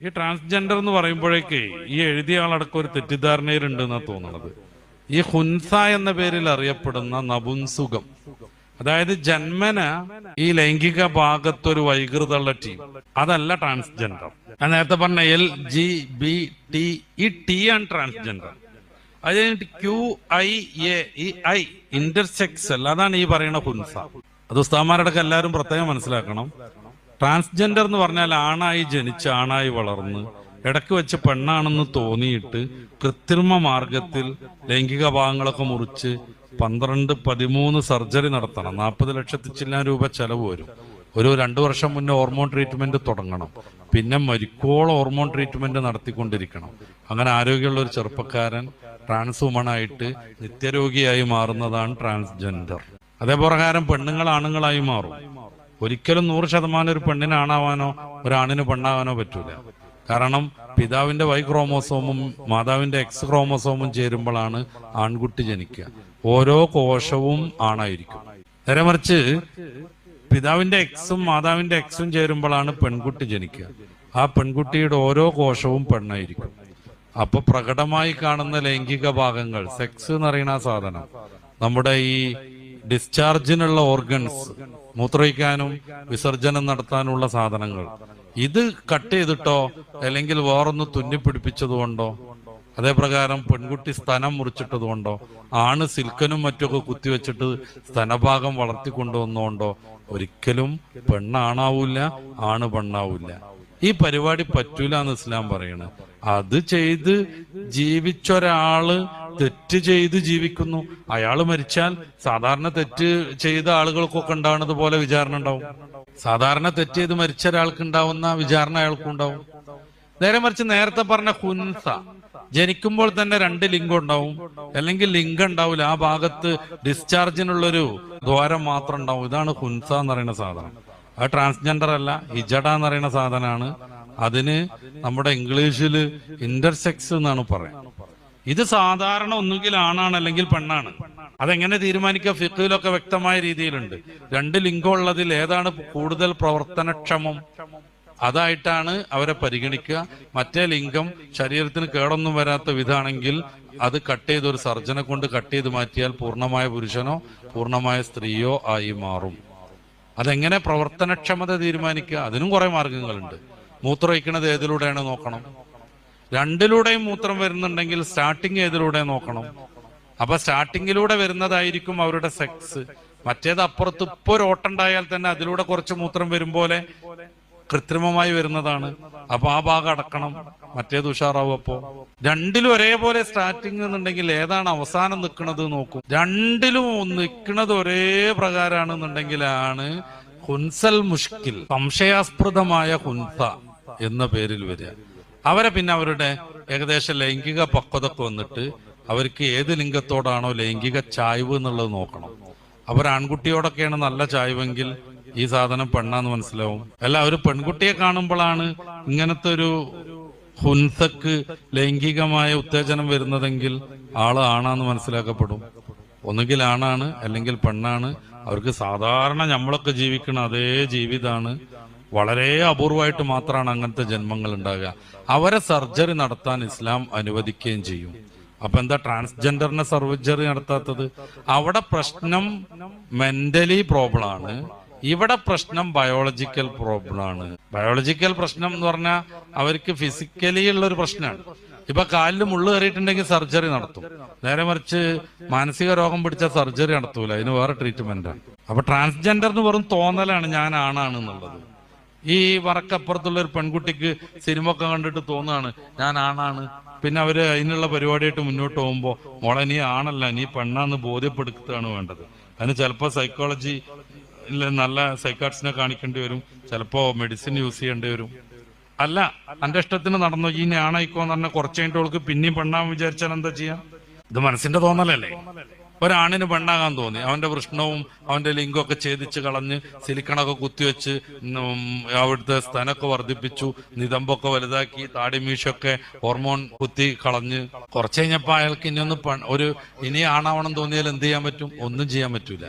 ഈ ട്രാൻസ്ജെൻഡർ എന്ന് പറയുമ്പോഴേക്ക് ഈ എഴുതിയ ആളടക്കം ഒരു തെറ്റിദ്ധാരണയിലുണ്ട് എന്നാ തോന്നുന്നത് ഈ ഹുൻസ എന്ന പേരിൽ അറിയപ്പെടുന്ന നപുൻസുഖം അതായത് ജന്മന ഈ ലൈംഗിക ഭാഗത്തൊരു വൈകൃതമുള്ള ടീം അതല്ല ട്രാൻസ്ജെൻഡർ ഞാൻ നേരത്തെ പറഞ്ഞ എൽ ജി ബി ടി ഈ ടി ആണ് ട്രാൻസ്ജെൻഡർ അത് കഴിഞ്ഞിട്ട് ക്യു ഐ എ ഈ ഐ ഇന്റർസെക്സൽ അതാണ് ഈ പറയുന്ന ഹുൻസ. അത് ഉസ്താമാരടക്കം എല്ലാവരും പ്രത്യേകം മനസ്സിലാക്കണം. ട്രാൻസ്ജെൻഡർ എന്ന് പറഞ്ഞാൽ ആണായി ജനിച്ച് ആണായി വളർന്ന് ഇടയ്ക്ക് വെച്ച് പെണ്ണാണെന്ന് തോന്നിയിട്ട് കൃത്രിമ മാർഗത്തിൽ ലൈംഗിക ഭാഗങ്ങളൊക്കെ മുറിച്ച് പന്ത്രണ്ട് പതിമൂന്ന് സർജറി നടത്തണം. നാൽപ്പത് ലക്ഷത്തി ചില്ലാൻ രൂപ ചെലവ് വരും. ഒരു രണ്ടു വർഷം മുന്നേ ഹോർമോൺ ട്രീറ്റ്മെന്റ് തുടങ്ങണം. പിന്നെ മരിക്കോളം ഹോർമോൺ ട്രീറ്റ്മെന്റ് നടത്തിക്കൊണ്ടിരിക്കണം. അങ്ങനെ ആരോഗ്യമുള്ള ഒരു ചെറുപ്പക്കാരൻ ട്രാൻസ് വുമണായിട്ട് നിത്യരോഗിയായി മാറുന്നതാണ് ട്രാൻസ്ജെൻഡർ അതേപ്രകാരം പെണ്ണുങ്ങൾ ആണുങ്ങളായി മാറും. ഒരിക്കലും നൂറ് ശതമാനം ഒരു പെണ്ണിനാണാവാനോ ഒരാണിന് പെണ്ണാവാനോ പറ്റൂല. കാരണം പിതാവിന്റെ വൈ ക്രോമോസോമും മാതാവിന്റെ എക്സ് ക്രോമോസോമും ചേരുമ്പോഴാണ് ആൺകുട്ടി ജനിക്കുക. ഓരോ കോശവും ആണായിരിക്കും. നേരെ മറിച്ച് പിതാവിന്റെ എക്സും മാതാവിന്റെ എക്സും ചേരുമ്പോഴാണ് പെൺകുട്ടി ജനിക്കുക. ആ പെൺകുട്ടിയുടെ ഓരോ കോശവും പെണ്ണായിരിക്കും. അപ്പൊ പ്രകടമായി കാണുന്ന ലൈംഗിക ഭാഗങ്ങൾ സെക്സ് എന്ന് പറയുന്ന സാധനം നമ്മുടെ ഈ ഡിസ്ചാർജിനുള്ള ഓർഗൻസ് മൂത്രയിക്കാനും വിസർജനം നടത്താനുള്ള സാധനങ്ങൾ. ഇത് കട്ട് ചെയ്തിട്ടോ അല്ലെങ്കിൽ വേറൊന്ന് തുന്നിപ്പിടിപ്പിച്ചതുകൊണ്ടോ അതേപ്രകാരം പെൺകുട്ടി സ്തനം മുറിച്ചിട്ടതുകൊണ്ടോ ആണ് സിൽക്കനും മറ്റൊക്കെ കുത്തിവെച്ചിട്ട് സ്തനഭാഗം വളർത്തിക്കൊണ്ടുവന്നുകൊണ്ടോ ഒരിക്കലും പെണ്ണാണാവൂല ആണ് പെണ്ണാവൂല ഈ പരിപാടി പറ്റൂല എന്ന് ഇസ്ലാം പറയണ്. അത് ചെയ്ത് ജീവിച്ചൊരാൾ തെറ്റ് ചെയ്ത് ജീവിക്കുന്നു. അയാൾ മരിച്ചാൽ സാധാരണ തെറ്റ് ചെയ്ത ആളുകൾക്കൊക്കെ ഉണ്ടാവുന്നത് പോലെ വിചാരണ ഉണ്ടാവും. സാധാരണ തെറ്റ് ചെയ്ത് മരിച്ച ഒരാൾക്ക് ഉണ്ടാവുന്ന വിചാരണ അയാൾക്കും ഉണ്ടാവും. നേരെ മറിച്ച് നേരത്തെ പറഞ്ഞ ഹുൻസ ജനിക്കുമ്പോൾ തന്നെ രണ്ട് ലിംഗം ഉണ്ടാവും. അല്ലെങ്കിൽ ലിംഗം ഉണ്ടാവില്ല ആ ഭാഗത്ത് ഡിസ്ചാർജിനുള്ളൊരു ദ്വാരം മാത്രം ഉണ്ടാവും. ഇതാണ് ഹുൻസ എന്ന് പറയുന്ന സാധനം. അത് ട്രാൻസ്ജെൻഡർ അല്ല ഹിജഡ എന്ന് പറയുന്ന സാധനമാണ്. അതിന് നമ്മുടെ ഇംഗ്ലീഷിൽ ഇന്റർസെക്സ് എന്നാണ് പറയുന്നത്. ഇത് സാധാരണ ഒന്നുകിൽ ആണാണ് അല്ലെങ്കിൽ പെണ്ണാണ്. അതെങ്ങനെ തീരുമാനിക്കുക? ഫിഖിലൊക്കെ വ്യക്തമായ രീതിയിലുണ്ട്. രണ്ട് ലിംഗം ഉള്ളതിൽ ഏതാണ് കൂടുതൽ പ്രവർത്തനക്ഷമം? അതായിട്ടാണ് അവരെ പരിഗണിക്കുക. മറ്റേ ലിംഗം ശരീരത്തിന് കേടൊന്നും വരാത്ത വിധാണെങ്കിൽ അത് കട്ട് ചെയ്ത് ഒരു സർജനെ കൊണ്ട് കട്ട് ചെയ്ത് മാറ്റിയാൽ പൂർണമായ പുരുഷനോ പൂർണമായ സ്ത്രീയോ ആയി മാറും. അതെങ്ങനെ പ്രവർത്തനക്ഷമത തീരുമാനിക്കുക? അതിനും കുറെ മാർഗങ്ങളുണ്ട്. മൂത്രം വയ്ക്കുന്നത് ഏതിലൂടെയാണ് നോക്കണം? രണ്ടിലൂടെയും മൂത്രം വരുന്നുണ്ടെങ്കിൽ സ്റ്റാർട്ടിങ് ഏതിലൂടെ നോക്കണം? അപ്പൊ സ്റ്റാർട്ടിങ്ങിലൂടെ വരുന്നതായിരിക്കും അവരുടെ സെക്സ് മറ്റേത് അപ്പുറത്ത് ഇപ്പൊ ഒരു ഓട്ടുണ്ടായാൽ തന്നെ അതിലൂടെ കുറച്ച് മൂത്രം വരും പോലെ കൃത്രിമമായി വരുന്നതാണ്. അപ്പൊ ആ ഭാഗം അടക്കണം. മറ്റേത് ഉഷാറാവും അപ്പോ. രണ്ടിലും ഒരേപോലെ സ്റ്റാർട്ടിങ് എന്നുണ്ടെങ്കിൽ ഏതാണ് അവസാനം നിൽക്കുന്നത് നോക്കും. രണ്ടിലും നിൽക്കുന്നത് ഒരേ പ്രകാരമാണെന്നുണ്ടെങ്കിലാണ് ഹുൻസൽ മുഷ്കിൽ സംശയാസ്പൃതമായ ഹുൻസ എന്ന പേരിൽ വരിക. അവരെ പിന്നെ അവരുടെ ഏകദേശം ലൈംഗിക പക്വതൊക്കെ വന്നിട്ട് അവർക്ക് ഏത് ലിംഗത്തോടാണോ ലൈംഗിക ചായ്വ് എന്നുള്ളത് നോക്കണം. അവർ ആൺകുട്ടിയോടൊക്കെയാണ് നല്ല ചായ്വെങ്കിൽ ഈ സാധനം പെണ്ണാന്ന് മനസ്സിലാവും. അല്ല ഒരു പെൺകുട്ടിയെ കാണുമ്പോഴാണ് ഇങ്ങനത്തെ ഒരു ഹുൻസക്ക് ലൈംഗികമായ ഉത്തേജനം വരുന്നതെങ്കിൽ ആൾ ആണാന്ന് മനസ്സിലാക്കപ്പെടും. ഒന്നുകിൽ ആണാണ് അല്ലെങ്കിൽ പെണ്ണാണ്. അവർക്ക് സാധാരണ നമ്മളൊക്കെ ജീവിക്കുന്ന അതേ ജീവിതാണ്. വളരെ അപൂർവമായിട്ട് മാത്രമാണ് അങ്ങനത്തെ ജന്മങ്ങൾ ഉണ്ടാകുക. അവരെ സർജറി നടത്താൻ ഇസ്ലാം അനുവദിക്കുകയും ചെയ്യും. അപ്പൊ എന്താ ട്രാൻസ്ജെൻഡറിനെ സർജറി നടത്താത്തത്? അവിടെ പ്രശ്നം മെന്റലി പ്രോബ്ലം ആണ്. ഇവിടെ പ്രശ്നം ബയോളജിക്കൽ പ്രോബ്ലം ആണ്. ബയോളജിക്കൽ പ്രശ്നം എന്ന് പറഞ്ഞാൽ അവർക്ക് ഫിസിക്കലി ഉള്ള ഒരു പ്രശ്നമാണ്. ഇപ്പൊ കാലിൽ മുള്ളു കയറിയിട്ടുണ്ടെങ്കിൽ സർജറി നടത്തും. നേരെ മറിച്ച് മാനസിക രോഗം പിടിച്ച സർജറി നടത്തൂല. അതിന് വേറെ ട്രീറ്റ്മെന്റ് ആണ്. അപ്പൊ ട്രാൻസ്ജെൻഡർ എന്ന് വെറും തോന്നലാണ് ഞാൻ ആണാണ് എന്നുള്ളത്. ഈ വറക്കപ്പുറത്തുള്ള ഒരു പെൺകുട്ടിക്ക് സിനിമ ഒക്കെ കണ്ടിട്ട് തോന്നുകയാണ് ഞാൻ ആണാണ്. പിന്നെ അവർ അതിനുള്ള പരിപാടിയായിട്ട് മുന്നോട്ട് പോകുമ്പോൾ മോളെ നീ ആണല്ല നീ പെണ്ണാന്ന് ബോധ്യപ്പെടുത്തുകയാണ് വേണ്ടത്. അതിന് ചിലപ്പോൾ സൈക്കോളജി നല്ല സൈക്കാട്സിനെ കാണിക്കേണ്ടി വരും. ചിലപ്പോ മെഡിസിൻ യൂസ് ചെയ്യേണ്ടി വരും. അല്ല തന്റെ ഇഷ്ടത്തിന് നടന്നു ഈ ഞാണായിക്കോന്ന് പറഞ്ഞ കുറച്ച് കഴിഞ്ഞിട്ട് അവൾക്ക് പിന്നെയും പെണ്ണാൻ വിചാരിച്ചാൽ എന്താ ചെയ്യാം? ഇത് മനസ്സിന്റെ തോന്നലല്ലേ? ഒരാണിന് പെണ്ണാകാൻ തോന്നി. അവന്റെ വൃഷ്ണവും അവന്റെ ലിംഗമൊക്കെ ഛേദിച്ച് കളഞ്ഞ് സിലിക്കണൊക്കെ കുത്തിവെച്ച് അവിടുത്തെ സ്തനൊക്കെ വർദ്ധിപ്പിച്ചു നിതമ്പൊക്കെ വലുതാക്കി താടിമീശൊക്കെ ഹോർമോൺ കുത്തി കളഞ്ഞ്. കുറച്ച് കഴിഞ്ഞപ്പോ അയാൾക്ക് ഇനി ഒന്ന് ഒരു ഇനി ആണാവണം തോന്നിയാൽ എന്ത് ചെയ്യാൻ പറ്റും? ഒന്നും ചെയ്യാൻ പറ്റൂല.